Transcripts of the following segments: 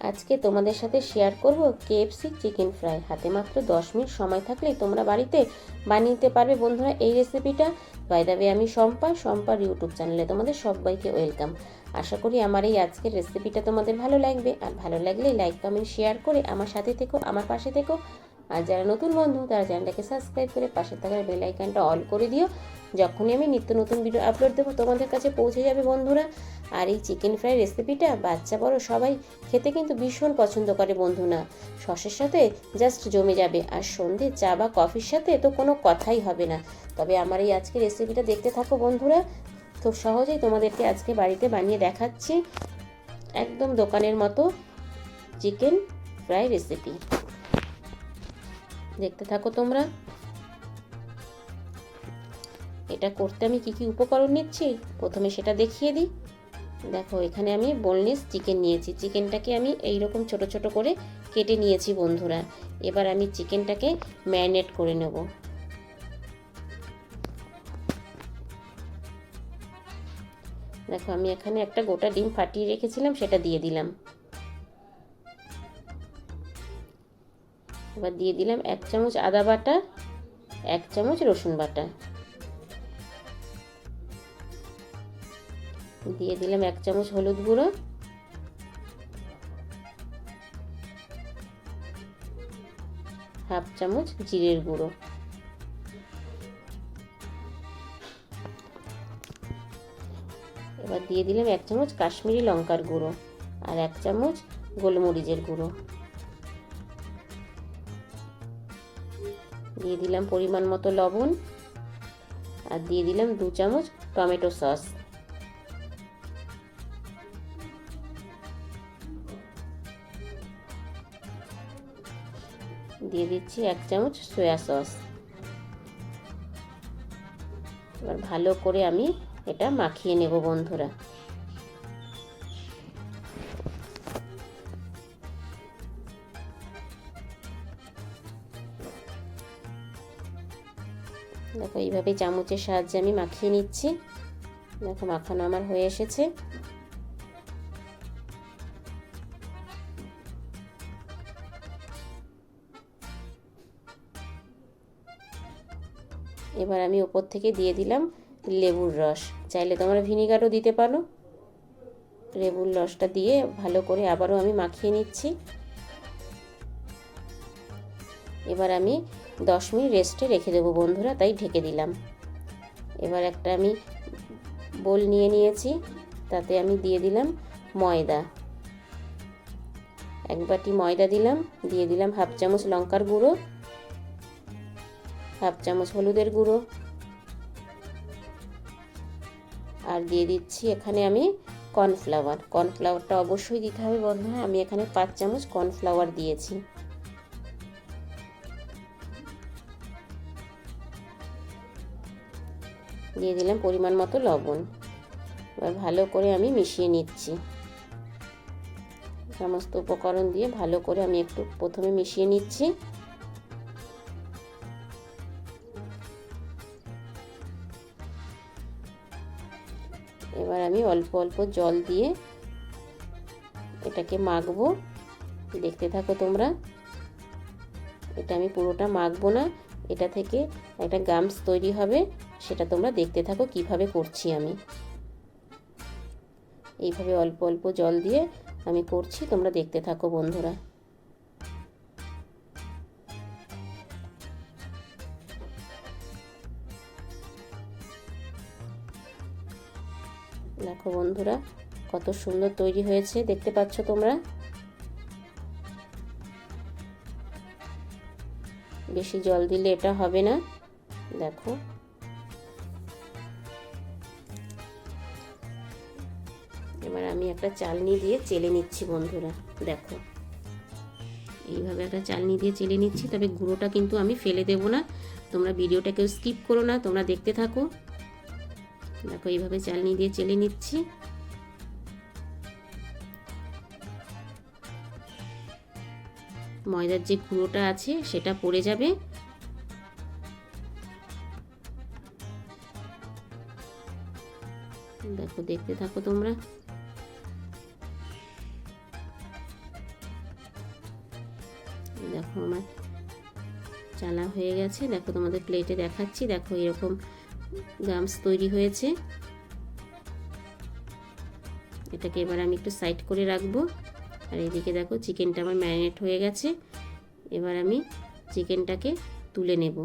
আজকে তোমাদের সাথে শেয়ার করব কেএফসি চিকেন ফ্রাই হাতে মাত্র দশ মিনিট সময় থাকলেই তোমরা বাড়িতে বানিয়ে নিতে পারবে। বন্ধুরা, এই রেসিপিটা বাইদাবে আমি শম্পা, শম্পার ইউটিউব চ্যানেলে তোমাদের সবাইকে ওয়েলকাম আশা করি আমার এই আজকের রেসিপিটা তোমাদের ভালো লাগবে। আর ভালো লাগলে লাইক কমেন্ট শেয়ার করে আমার সাথে থেকো, আমার পাশে থেকো। আর যারা নতুন বন্ধু, তারা চ্যানেলটাকে সাবস্ক্রাইব করে পাশে থাকার বেল আইকনটা অল করে দিও। যখনই আমি নিত্য নতুন ভিডিও আপলোড দেবো, তোমাদের কাছে পৌঁছে যাবে বন্ধুরা। আর এই চিকেন ফ্রাই রেসিপিটা বাচ্চা বড় সবাই খেতে কিন্তু ভীষণ পছন্দ করে বন্ধু না সসের সাথে জাস্ট জমে যাবে। আর সন্ধে চা বা কফির সাথে তো কোনো কথাই হবে না। তবে আমার এই আজকে রেসিপিটা দেখতে থাকো বন্ধুরা। খুব সহজেই তোমাদেরকে আজকে বাড়িতে বানিয়ে দেখাচ্ছি। একদম দোকানের মতো চিকেন ফ্রাই রেসিপি দেখতে থাকো তোমরা। এটা করতে আমি কি কি উপকরণ নিচ্ছি? প্রথমে সেটা দেখিয়ে দিই। দেখো, এখানে আমি বোনলেস চিকেন নিয়েছি। চিকেনটাকে আমি এই রকম ছোট ছোট করে কেটে নিয়েছি বন্ধুরা। এবার আমি চিকেনটাকে ম্যারিনেট করে নেব। দেখো, আমি এখানে একটা গোটা ডিম ফাটিয়ে রেখেছিলাম, সেটা দিয়ে দিলাম। এবার দিয়ে দিলাম এক চামচ আদা বাটা, এক চামচ রসুন বাটা। দিয়ে দিলাম এক চামচ হলুদ গুঁড়ো। হাফ চামচ জিরের গুঁড়ো। এবার দিয়ে দিলাম এক চামচ কাশ্মীরি লঙ্কার গুঁড়ো আর এক চামচ গোলমরিচের গুঁড়ো। দিয়ে দিলাম পরিমাণ মতো লবণ আর দিয়ে দিলাম দু চামচ টমেটো সস। দিয়ে দিচ্ছি এক চামচ সয়া সস। এবার ভালো করে আমি এটা মাখিয়ে নেব বন্ধুরা। দেখো, এইভাবে চামচের সাহায্যে আমি মাখিয়ে নিচ্ছি। দেখো, মাখানো আমার হয়ে এসেছে। এবার আমি ওপর থেকে দিয়ে দিলাম লেবুর রস। চাইলে তোমরা ভিনিগারও দিতে পারো। লেবুর রসটা দিয়ে ভালো করে আবারও আমি মাখিয়ে নিচ্ছি। এবার আমি দশ মিনিট রেস্টে রেখে দেবো বন্ধুরা, তাই ঢেকে দিলাম। এবার একটা আমি বোল নিয়ে নিয়েছি, তাতে আমি দিয়ে দিলাম ময়দা। এক বাটি ময়দা দিলাম, দিয়ে দিলাম হাফ চামচ লঙ্কার গুঁড়ো, হাফ চামচ হলুদের গুঁড়ো। আর দিয়ে দিচ্ছি এখানে আমি কর্নফ্লাওয়ার। কর্নফ্লাওয়ারটা অবশ্যই দিতে হবে বন্ধুরা, আমি এখানে পাঁচ চামচ কর্নফ্লাওয়ার দিয়েছি। দিয়ে দিলাম পরিমাণ মতো লবণ। এবার ভালো করে আমি মিশিয়ে নিচ্ছি। সমস্ত উপকরণ দিয়ে ভালো করে আমি একটু প্রথমে মিশিয়ে নিচ্ছি। এবার আমি অল্প অল্প জল দিয়ে এটাকে মাখবো। দেখতে থাকো তোমরা। এটা আমি পুরোটা মাখবো না। এটা থেকে একটা গামস তৈরি হবে। সেটা তোমরা দেখতে থাকো, কীভাবে করছি আমি। এইভাবে অল্প অল্প জল দিয়ে আমি করছি, তোমরা দেখতে থাকো বন্ধুরা। দেখো বন্ধুরা, কত সুন্দর তৈরি হয়েছে, দেখতে পাচ্ছ তোমরা? বেশি জল দিলে এটা হবে না। দেখো এবার আমি একটা চালনি দিয়ে চেলে নিচ্ছি বন্ধুরা, দেখো। এইভাবে একটা চালনি দিয়ে চেলে নিচ্ছি, তবে গুঁড়োটা কিন্তু আমি ফেলে দেব না। তোমরা ভিডিওটা কেউ স্কিপ করো না, তোমরা দেখতে থাকো। দেখো, এইভাবে চালনি দিয়ে চেলে নিচ্ছি। ময়দার যে গুঁড়োটা আছে, সেটা পড়ে যাবে। দেখো, দেখতে থাকো তোমরা। আমার চালা হয়ে গেছে। দেখো তোমাদের প্লেটে দেখাচ্ছি। দেখো এরকম গামস তৈরি হয়েছে। এটাকে এবার আমি একটু সাইড করে রাখব। আর এদিকে দেখো চিকেনটা আমার ম্যারিনেট হয়ে গেছে। এবার আমি চিকেনটাকে তুলে নেব।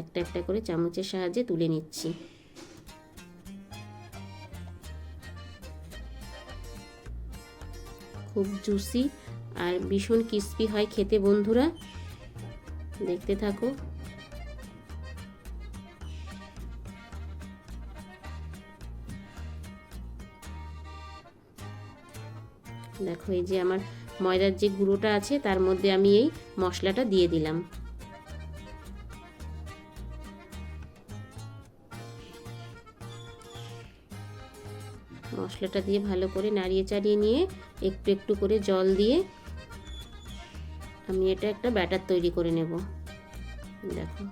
একটা একটা করে চামচের সাহায্যে তুলে নিচ্ছি। খুব জুসি আর ভীষণ ক্রিস্পি হয় খেতে বন্ধুরা। দেখতে থাকো। দেখো, এই যে আমার ময়দার যে গুঁড়োটা আছে, তার মধ্যে আমি এই মশলাটা দিয়ে দিলাম। মশলাটা দিয়ে ভালো করে নাড়িয়ে চাড়িয়ে নিয়ে একটু একটু করে জল দিয়ে আমি এটা একটা ব্যাটার তৈরি করে নেব। দেখো,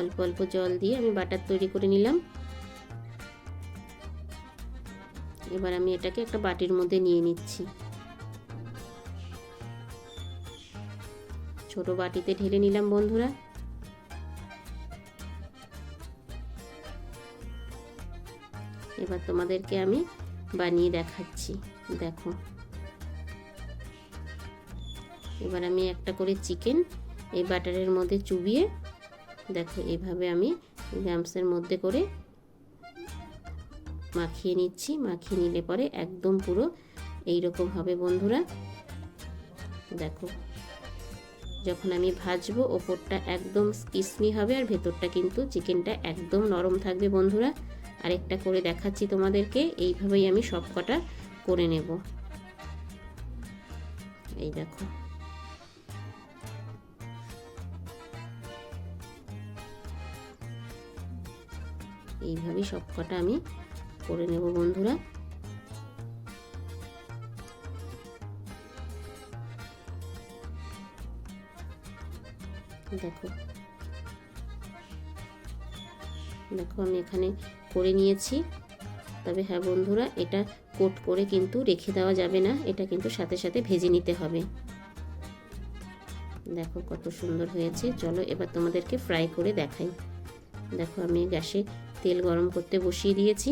অল্প অল্প জল দিয়ে আমি বাটার তৈরি করে নিলাম। এবার আমি এটাকে একটা বাটির মধ্যে নিয়ে নিচ্ছি। ছোট বাটিতে ঢেলে নিলাম বন্ধুরা। এবার তোমাদেরকে আমি বানিয়ে দেখাচ্ছি। দেখো। এবার আমি একটা করে চিকেন এই বাটারের মধ্যে চুবিয়ে, দেখো এইভাবে আমি গ্যামসের মধ্যে করে মাখিয়ে নিচ্ছি। মাখিয়ে নিলে পরে একদম পুরো এই রকম হবে বন্ধুরা। দেখো, যখন আমি ভাজবো ওপরটা একদম কিসমি হবে আর ভেতরটা কিন্তু চিকেনটা একদম নরম থাকবে বন্ধুরা। আরেকটা করে দেখাচ্ছি তোমাদেরকে, এইভাবেই আমি সব কটা করে নেব। এই দেখো। এইভাবেই সব কটা আমি করে নেব বন্ধুরা। দেখো। দেখো আমি এখানে করে নিয়েছি। তবে হ্যাঁ বন্ধুরা, এটা কোট করে কিন্তু রেখে দেওয়া যাবে না, এটা কিন্তু সাথে সাথে ভেজে নিতে হবে। দেখো কত সুন্দর হয়েছে। চলো এবার তোমাদেরকে ফ্রাই করে দেখাই। দেখো আমি গ্যাসে তেল গরম করতে বসিয়ে দিয়েছি।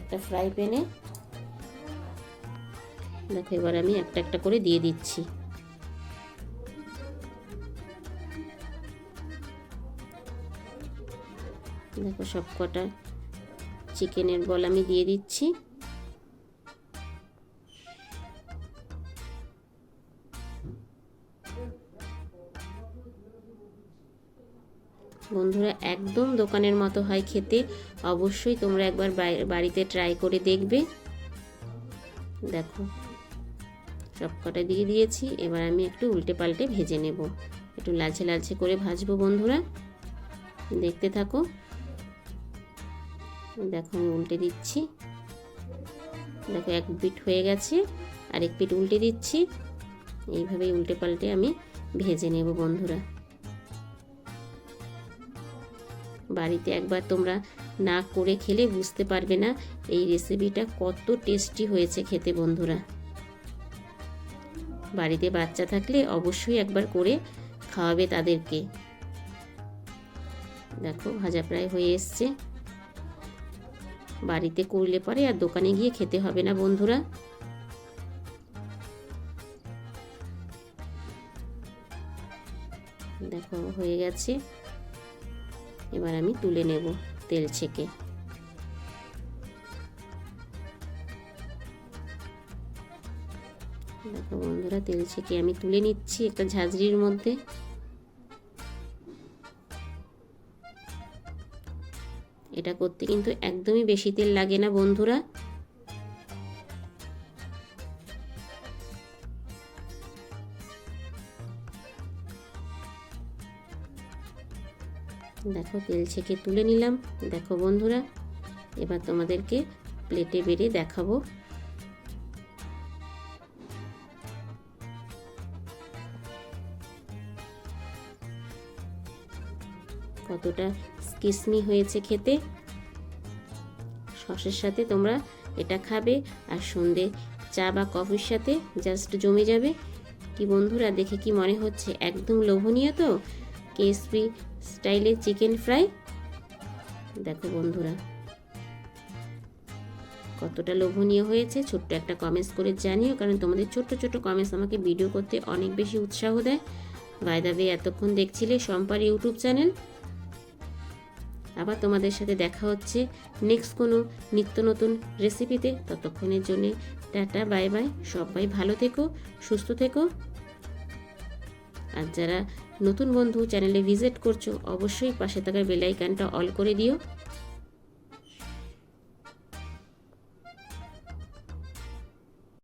একটা ফ্রাই প্যানে। দেখো, এবার আমি একটা একটা করে দিয়ে দিচ্ছি। দেখো সব কটা চিকেনের বল আমি দিয়ে দিচ্ছি। বন্ধুরা, একদম দোকানের মতো হয় খেতে। অবশ্যই তোমরা একবার বাড়িতে ট্রাই করে দেখবে। দেখো, সব কটা দিয়ে দিয়েছি। এবার আমি একটু উল্টে পাল্টে ভেজে নেব। একটু লালচে লালচে করে ভাজবো বন্ধুরা। দেখতে থাকো। দেখো, আমি উল্টে দিচ্ছি। দেখো, এক পিট হয়ে গেছে। আর এক পিট উল্টে দিচ্ছি। এইভাবেই উল্টে পাল্টে আমি ভেজে নেব বন্ধুরা। বাড়িতে একবার তোমরা না করে খেলে বুঝতে পারবে না এই রেসিপিটা কত টেস্টি হয়েছে খেতে বন্ধুরা। বাড়িতে বাচ্চা থাকলে অবশ্যই একবার করে খাওয়াবে তাদেরকে। দেখো, ভাজা প্রায় হয়ে এসছে। বাড়িতে করলে পরে আর দোকানে গিয়ে খেতে হবে না বন্ধুরা। দেখো, হয়ে গেছে। এবার আমি তুলে নেব তেল ছেঁকে। দেখো বন্ধুরা, তেল ছেঁকে আমি তুলে নিচ্ছি একটা ঝাঁঝরির মধ্যে। এটা করতে কিন্তু একদমই বেশি তেল লাগে না বন্ধুরা। দেখো তেল ছেঁকে তুলে নিলাম। দেখো বন্ধুরা, এবার তোমাদেরকে প্লেটে বেড়ে দেখাবো। কতটা কিসমি হয়েছে খেতে। সসের সাথে তোমরা এটা খাবে আর সন্ধে চা বা কফির সাথে জাস্ট জমে যাবে। কি বন্ধুরা, দেখে কি মনে হচ্ছে? একদম লোভনীয় তো? কেএসপি স্টাইলে চিকেন ফ্রাই দেখো বন্ধুরা, কতটা লোভনীয় হয়েছে। ছোট্ট একটা কমেন্টস করে জানিও, কারণ তোমাদের ছোট্ট ছোট্ট কমেন্টস আমাকে ভিডিও করতে অনেক বেশি উৎসাহ দেয়। বাইদাবে এতক্ষণ দেখছিলে সম্পার ইউটিউব চ্যানেল আবার তোমাদের সাথে দেখা হচ্ছে নেক্সট কোনো নিত্য নতুন রেসিপিতে ততক্ষণের জন্য টাটা বাই বাই সবাই ভালো থেকো, সুস্থ থেকো। আর যারা নতুন বন্ধু চ্যানেলে ভিজিট করছ অবশ্যই পাশে থাকা বেলাইকানটা অল করে দিও।